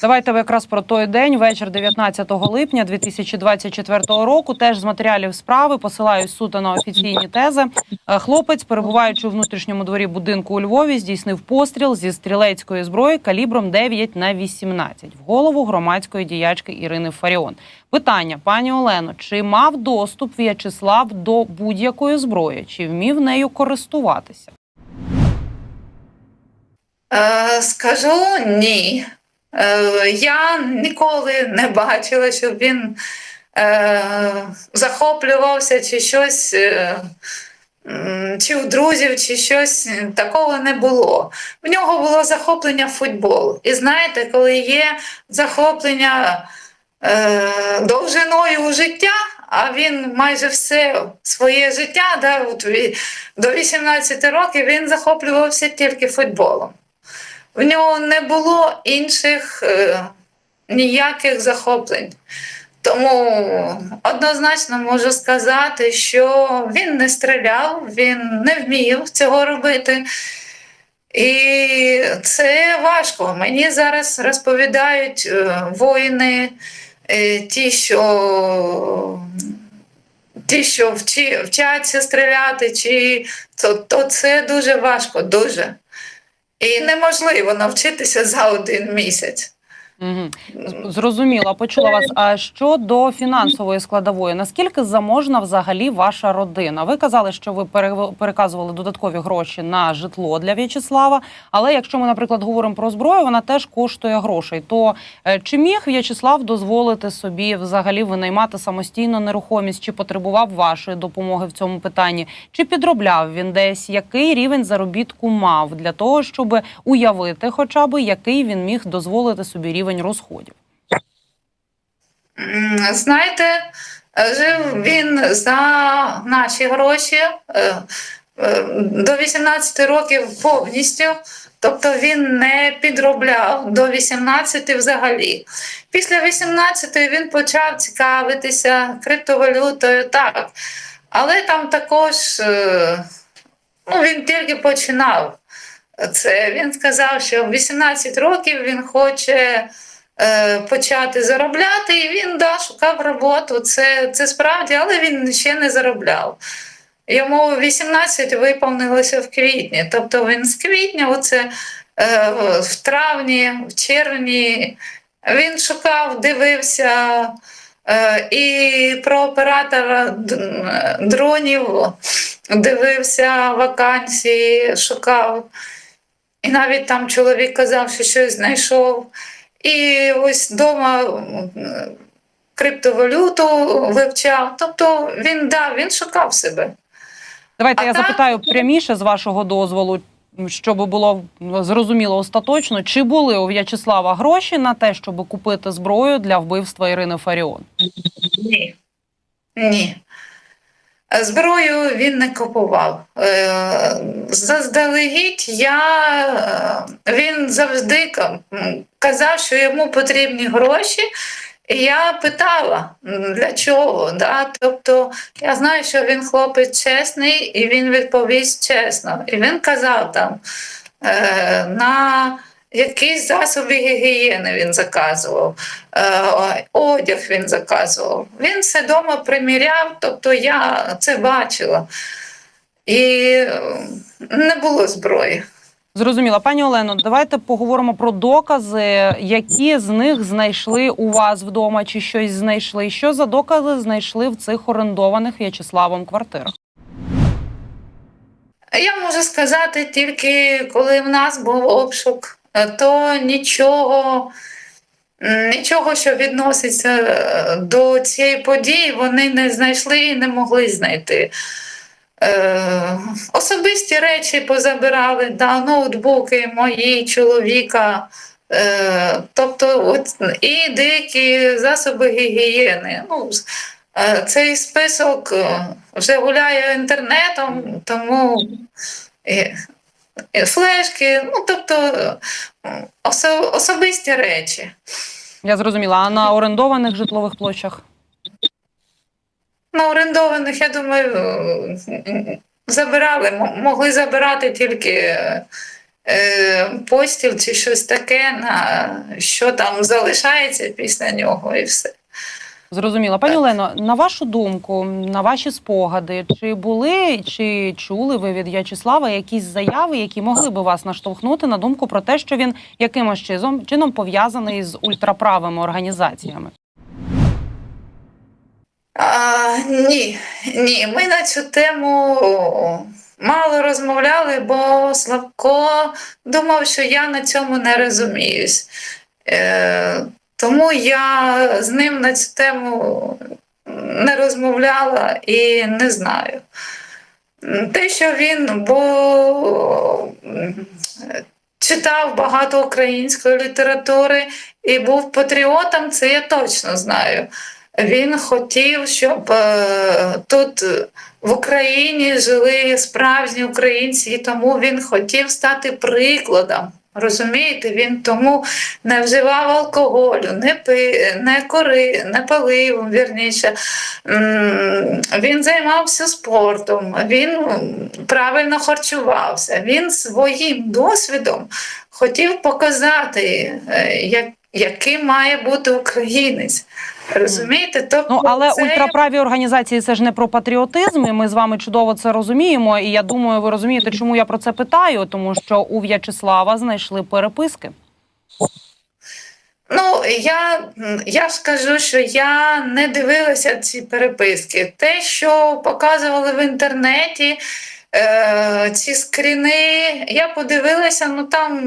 Давайте ви якраз про той день, вечір 19 липня 2024 року. Теж з матеріалів справи посилаюсь суто на офіційні тези. Е, Хлопець, перебуваючи у внутрішньому дворі будинку у Львові, здійснив постріл зі стрілецької зброї калібром 9 на 18 в голову громадської діячки Ірини Фаріон. Питання, пані Олено, чи мав доступ В'ячеслав до будь-якої зброї, чи вмів нею користуватися? Е, скажу ні. Е, я ніколи не бачила, щоб він е, захоплювався чи щось, е, чи у друзів, чи щось такого не було. В нього було захоплення в футбол. І знаєте, коли є захоплення е, довжиною у життя, а він майже все своє життя, да, до 18 років він захоплювався тільки футболом. В нього не було інших е, ніяких захоплень. Тому однозначно можу сказати, що він не стріляв, він не вмів цього робити. І це важко. Мені зараз розповідають е, воїни, е, ті, що, ті, що вчаться стріляти, чи, то, то це дуже важко, дуже. І неможливо навчитися за один місяць. Угу. Зрозуміла, почула вас. А щодо фінансової складової, наскільки заможна взагалі ваша родина? Ви казали, що ви переказували додаткові гроші на житло для В'ячеслава. Але якщо ми, наприклад, говоримо про зброю, вона теж коштує грошей. То е, чи міг В'ячеслав дозволити собі взагалі винаймати самостійно нерухомість? Чи потребував вашої допомоги в цьому питанні? Чи підробляв він десь? Який рівень заробітку мав для того, щоб уявити, хоча б який він міг дозволити собі рівень розходів? Знаєте, жив він за наші гроші е, е, до 18 років повністю. Тобто він не підробляв до 18 взагалі. Після 18 він почав цікавитися криптовалютою, так. Але там також е, ну, він тільки починав це. Він сказав, що в 18 років він хоче почати заробляти, і він да, шукав роботу. Це, це справді, але він ще не заробляв. Йому 18 виповнилося в квітні. Тобто він з квітня, оце, е, в травні, в червні, він шукав, дивився. Е, І про оператора дронів дивився вакансії, шукав. І навіть там чоловік казав, що щось знайшов. І ось вдома криптовалюту вивчав. Тобто він да, він шукав себе. Давайте А я так- запитаю пряміше з вашого дозволу, щоб було зрозуміло остаточно, чи були у В'ячеслава гроші на те, щоб купити зброю для вбивства Ірини Фаріон? Ні. Ні. Зброю він не купував. Е, Заздалегідь я, е, він завжди казав, що йому потрібні гроші. І я питала, для чого. Да? Тобто я знаю, що він хлопець чесний, і він відповість чесно. І він казав там е, на якісь засоби гігієни він заказував, е, одяг він заказував. Він все вдома приміряв, тобто я це бачила. І не було зброї. Зрозуміло, пані Олено, давайте поговоримо про докази, які з них знайшли у вас вдома, чи щось знайшли. Що за докази знайшли в цих орендованих В'ячеславом квартирах? Я можу сказати тільки, коли в нас був обшук, то нічого, нічого, що відноситься е, до цієї події, вони не знайшли і не могли знайти. Е, особисті речі позабирали, да, ноутбуки мої, чоловіка. Е, тобто, от, і деякі засоби гігієни. Ну, е, цей список е, вже гуляє інтернетом, тому флешки, ну тобто е, осо, особисті речі. Я зрозуміла. А на орендованих житлових площах? На орендованих, я думаю, е, забирали, могли забирати тільки е, е, постіль чи щось таке, на що там залишається після нього, і все. Зрозуміло. Пані Олено, на вашу думку, на ваші спогади, чи були чи чули ви від В'ячеслава якісь заяви, які могли би вас наштовхнути на думку про те, що він якимось чином пов'язаний з ультраправими організаціями? А, ні, ні, ми на цю тему мало розмовляли, бо Славко думав, що я на цьому не розуміюсь. Е, тому я з ним на цю тему не розмовляла і не знаю. Те, що він бо читав багато української літератури і був патріотом, це я точно знаю. Він хотів, щоб е, тут в Україні жили справжні українці, і тому він хотів стати прикладом. Розумієте, він тому не вживав алкоголю, не пи, не кори, не палив, вірніше. Він займався спортом, він правильно харчувався. Він своїм досвідом хотів показати, е, як, яким має бути українець. Розумієте? Тобто Ну але це- ультраправі організації це ж не про патріотизм. і Ми з вами чудово це розуміємо. І я думаю, ви розумієте, чому я про це питаю, тому що у В'ячеслава знайшли переписки. Ну, я, я ж кажу, що я не дивилася ці переписки. Те, що показували в інтернеті, е, ці скріни, я подивилася, ну там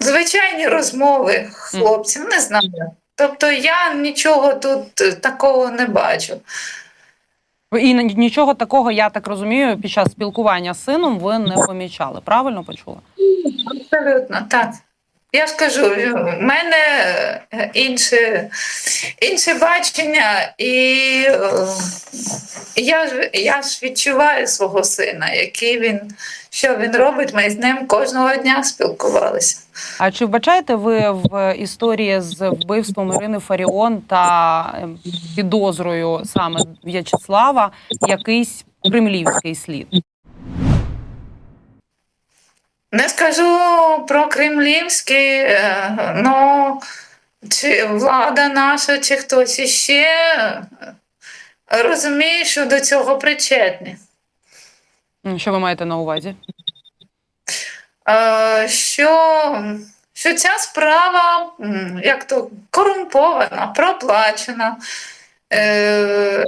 звичайні розмови хлопців, не знаю. Тобто я нічого тут е, такого не бачу. І нічого такого, я так розумію, під час спілкування з сином ви не помічали. Правильно почула? Абсолютно, так. Я ж кажу, в мене е, інше, інше бачення, і е, я ж, я ж відчуваю свого сина, який він, що він робить. Ми з ним кожного дня спілкувалися. А чи вбачаєте ви в історії з вбивством Ірини Фаріон та ем, підозрою саме В'ячеслава якийсь кремлівський слід? Не скажу про кремлівський, е, ну чи влада наша, чи хтось іще розуміє, що до цього причетні. Що ви маєте на увазі? Е, що, що ця справа як то корумпована, проплачена. Е,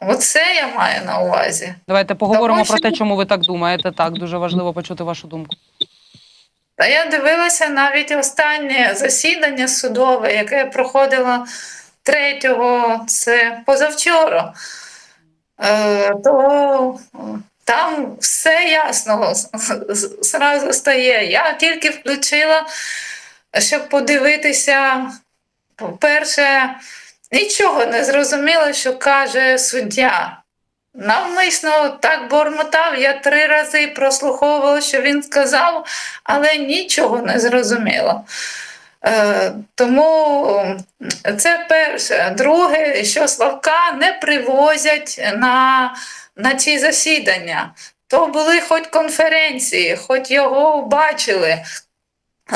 оце я маю на увазі. Давайте поговоримо Тому про що- те, чому ви так думаєте. Так, дуже важливо почути вашу думку. Та я дивилася навіть останнє засідання судове, яке проходило 3 це позавчора. Е, то там все ясно зразу стає. Я тільки включила, щоб подивитися. По-перше, нічого не зрозуміло, що каже суддя. Навмисно так бормотав, я три рази прослуховувала, що він сказав, але нічого не зрозуміло. Е, тому це перше. Друге, що Славка не привозять на, на ці засідання. То були хоч конференції, хоч його бачили.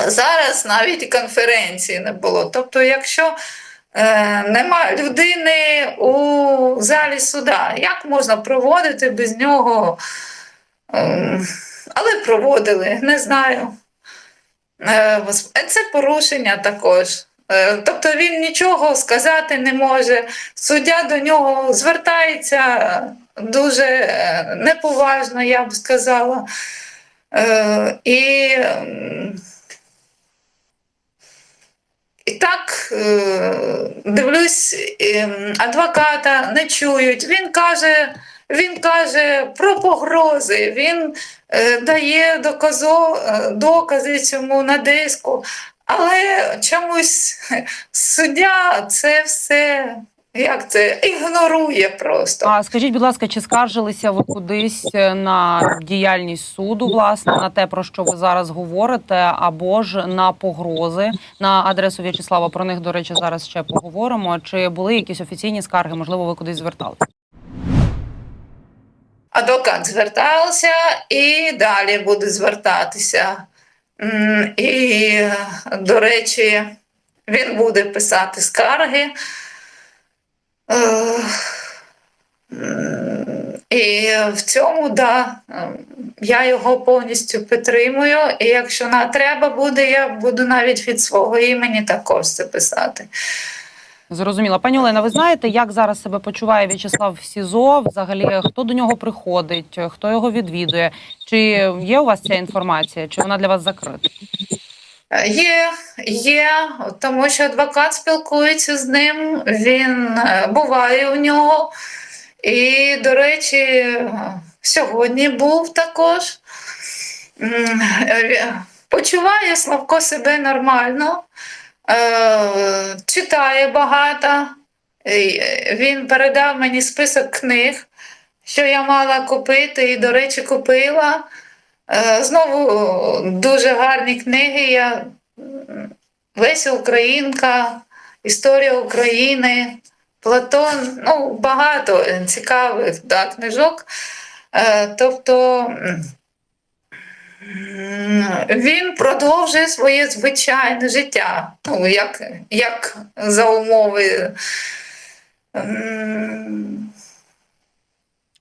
Зараз навіть конференції не було. Тобто, якщо е, немає людини у залі суда, як можна проводити без нього? Ем, але проводили, не знаю. Е, Це порушення також. Е, Тобто він нічого сказати не може. Суддя до нього звертається дуже е, неповажно, я б сказала. Е, І, і так е, дивлюсь, адвоката не чують. Він каже, він каже про погрози, він е, дає доказо, е, докази цьому на диску, але чомусь суддя це все як це ігнорує просто. А скажіть, будь ласка, чи скаржилися ви кудись е, на діяльність суду, власне, на те, про що ви зараз говорите, або ж на погрози на адресу В'ячеслава? Про них, до речі, зараз ще поговоримо. Чи були якісь офіційні скарги? Можливо, ви кудись зверталися? адвокат звертався і далі буде звертатися. І, до речі, він буде писати скарги. Е, м, І в цьому, да, е, я його повністю підтримую. І якщо на треба буде, я буду навіть від свого імені також це писати. Зрозуміло. Пані Олена, ви знаєте, як зараз себе почуває В'ячеслав в СІЗО? Взагалі, хто до нього приходить, хто його відвідує? Чи є у вас ця інформація? Чи вона для вас закрита? Є, є, тому що адвокат спілкується з ним, він е, буває у нього. І, до речі, сьогодні був також. Е, Почуває Славко себе нормально, е, читає багато. Він передав мені список книг, що я мала купити, і, до речі, купила. Е, Знову дуже гарні книги. Я Леся Українка, Історія України, Платон, ну, багато цікавих да, книжок. Е, Тобто він продовжує своє звичайне життя, ну, як, як за умови.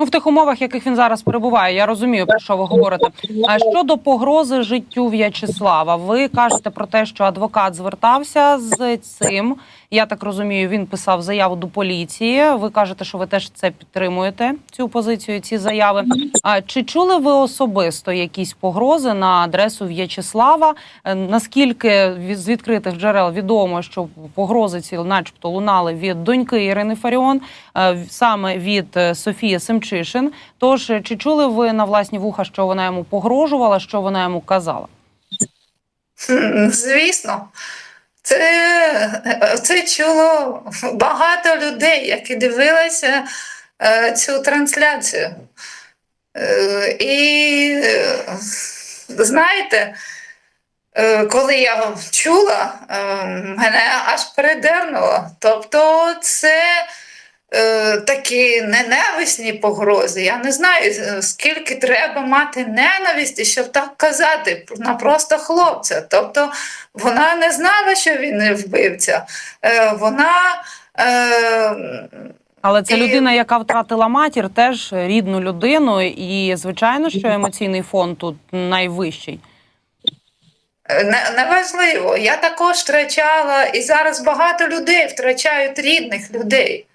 Ну, в тих умовах, в яких він зараз перебуває, я розумію, про що ви говорите. А щодо погрози життю В'ячеслава, ви кажете про те, що адвокат звертався з цим. Я так розумію, він писав заяву до поліції. Ви кажете, що ви теж це підтримуєте, цю позицію, ці заяви. А чи чули ви особисто якісь погрози на адресу В'ячеслава? Е, Наскільки з відкритих джерел відомо, що погрози ці, начебто, лунали від доньки Ірини Фаріон, е, саме від е, Софії Семчишин. Тож, чи чули ви на власні вуха, що вона йому погрожувала, що вона йому казала? Звісно, це, це чуло багато людей, які дивилися е, цю трансляцію. Е, і е, знаєте, коли я чула, мене аж передернуло. Тобто, це е, такі ненависні погрози. Я не знаю, е, скільки треба мати ненависті, щоб так казати на просто хлопця. Тобто вона не знала, що він не вбивця. Е, вона. Е, Але це людина, яка втратила матір, теж рідну людину, і звичайно, що емоційний фон тут найвищий. Неважливо, я також втрачала, і зараз багато людей втрачають рідних людей,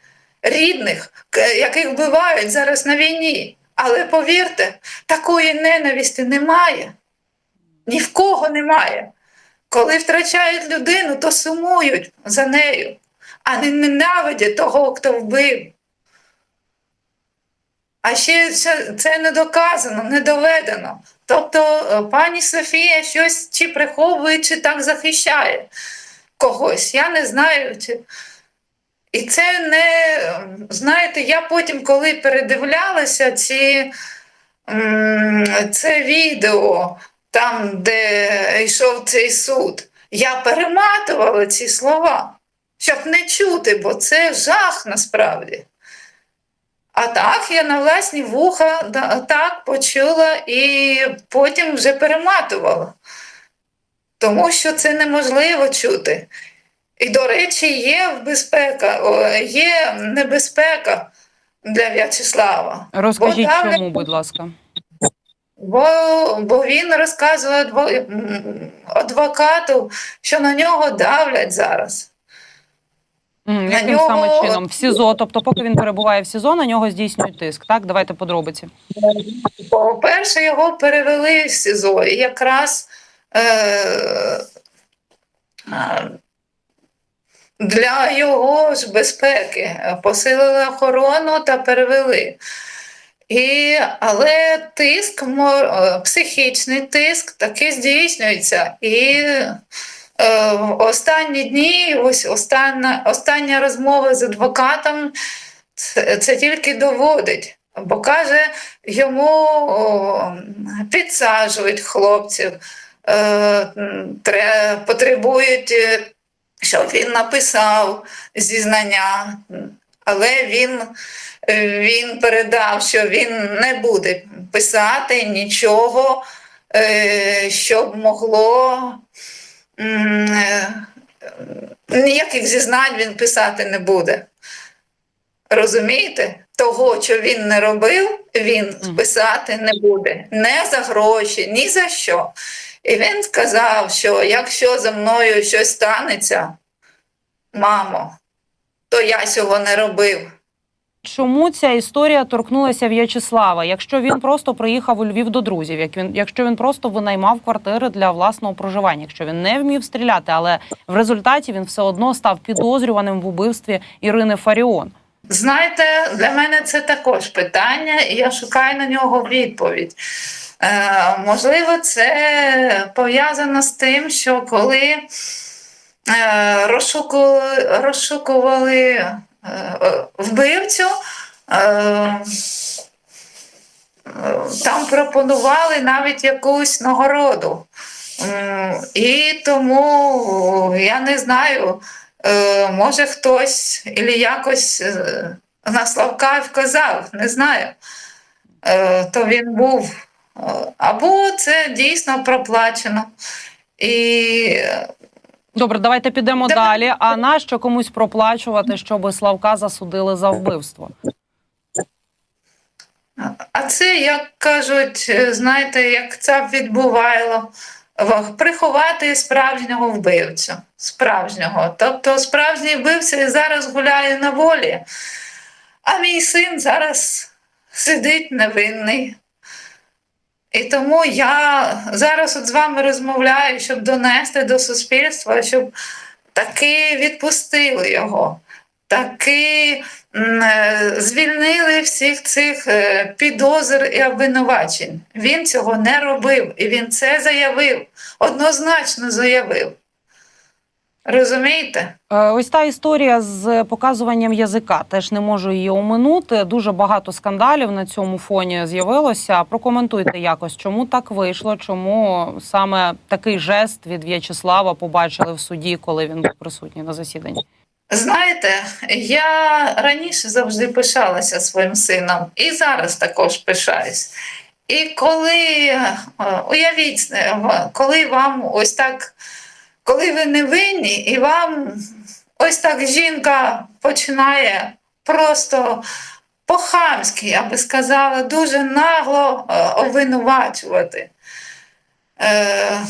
рідних, яких вбивають зараз на війні. Але повірте, такої ненависті немає. Ні в кого немає. Коли втрачають людину, то сумують за нею, а не ненавидять того, хто вбив. А ще це, не доказано, не доведено. Тобто е, пані Софія щось чи приховує, чи так захищає когось. Я не знаю. Чи... І це не, знаєте, я потім, коли передивлялася ці, це відео, там, де йшов цей суд, я перематувала ці слова, щоб не чути, бо це жах насправді. А так я на власні вуха так почула і потім вже перематувала. Тому що це неможливо чути. І, до речі, є безпека, є небезпека для В'ячеслава. Розкажіть, Бо там- чому, будь ласка. Бо, бо він розказує адвокату, що на нього давлять зараз. Яким нього- саме чином? В СІЗО, тобто, поки він перебуває в СІЗО, на нього здійснюють тиск. Так, давайте подробиці. По-перше, його перевели в СІЗО, і якраз е, для його ж безпеки посилили охорону та перевели. І, але тиск, е, психічний тиск таки здійснюється. І е, останні дні, ось остання, остання розмова з адвокатом, це, це тільки доводить. Бо каже, йому о, підсаджують хлопців, е, тре, потребують, е, щоб він написав зізнання. але він, е, він передав, що він не буде писати нічого, е, щоб могло е, ніяких зізнань він писати не буде. Розумієте? Того, що він не робив, він писати не буде. Не за гроші, ні за що. І він сказав, що якщо за мною щось станеться, мамо, то я цього не робив. Чому ця історія торкнулася В'ячеслава? Якщо він просто приїхав у Львів до друзів, як він, якщо він просто винаймав квартири для власного проживання, якщо він не вмів стріляти, але в результаті він все одно став підозрюваним в убивстві Ірини Фаріон. Знаєте, для мене це також питання, і я шукаю на нього відповідь. Е, можливо, це пов'язано з тим, що коли е, розшукували, е, вбивцю, там пропонували навіть якусь нагороду. І тому я не знаю, може хтось і якось на Славка вказав, не знаю. То він був. Або це дійсно проплачено. І Добре, давайте підемо Давай. далі. А нащо комусь проплачувати, щоб Славка засудили за вбивство? А це, як кажуть, е, знаєте, як це відбувало, приховати справжнього вбивцю. Справжнього. Тобто справжній вбивця і зараз гуляє на волі, а мій син зараз сидить невинний. І тому я зараз от з вами розмовляю, щоб донести до суспільства, щоб таки відпустили його, таки е, звільнили всіх цих е, підозр і обвинувачень. Він цього не робив, і він це заявив, однозначно заявив. Розумієте? Е, Ось та історія з показуванням язика. Теж не можу її оминути. Дуже багато скандалів на цьому фоні з'явилося. Прокоментуйте якось, чому так вийшло, чому саме такий жест від В'ячеслава побачили в суді, коли він був присутній на засіданні. Знаєте, я раніше завжди пишалася своїм сином, і зараз також пишаюсь. І коли е, уявіть, е, коли вам ось так, коли ви не винні, і вам ось так жінка починає просто по-хамськи, я би сказала, дуже нагло е, обвинувачувати. Е,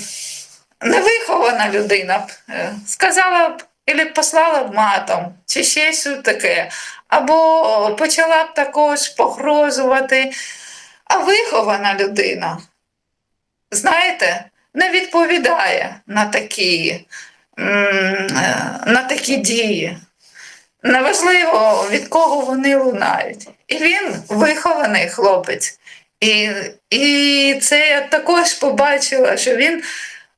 невихована людина б е, сказала б, або послала б матом, чи ще щось таке, або почала б також погрожувати. А вихована людина, знаєте, не відповідає на такі, е, на такі дії. Неважливо, від кого вони лунають. І він вихований хлопець. І, і це я також побачила, що він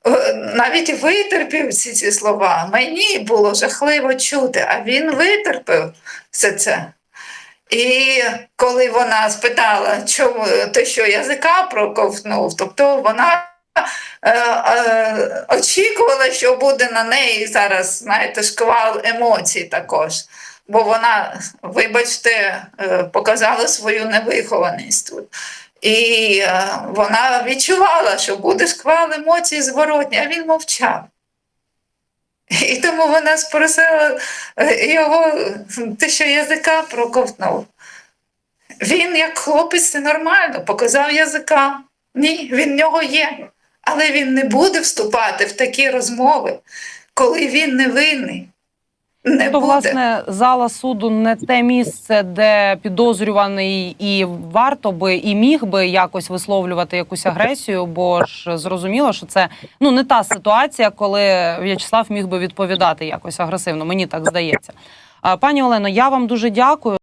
е, навіть витерпів всі ці слова. Мені було жахливо чути, а він витерпів все це. І коли вона спитала, чому ти що язика проковтнув, тобто вона очікувала, що буде на неї зараз, знаєте, шквал емоцій також. Бо вона, вибачте, е, показала свою невихованість тут. І е, вона відчувала, що буде шквал емоцій зворотні, а він мовчав. І тому вона спросила е, його, ти що язика проковтнув. Він, як хлопець, нормально, показав язика. Ні, він в нього є. Але він не буде вступати в такі розмови, коли він невинний. Не То, буде. власне, зала суду не те місце, де підозрюваний і варто би і міг би якось висловлювати якусь агресію, бо ж зрозуміло, що це ну не та ситуація, коли В'ячеслав міг би відповідати якось агресивно. Мені так здається. Пані Олено, я вам дуже дякую.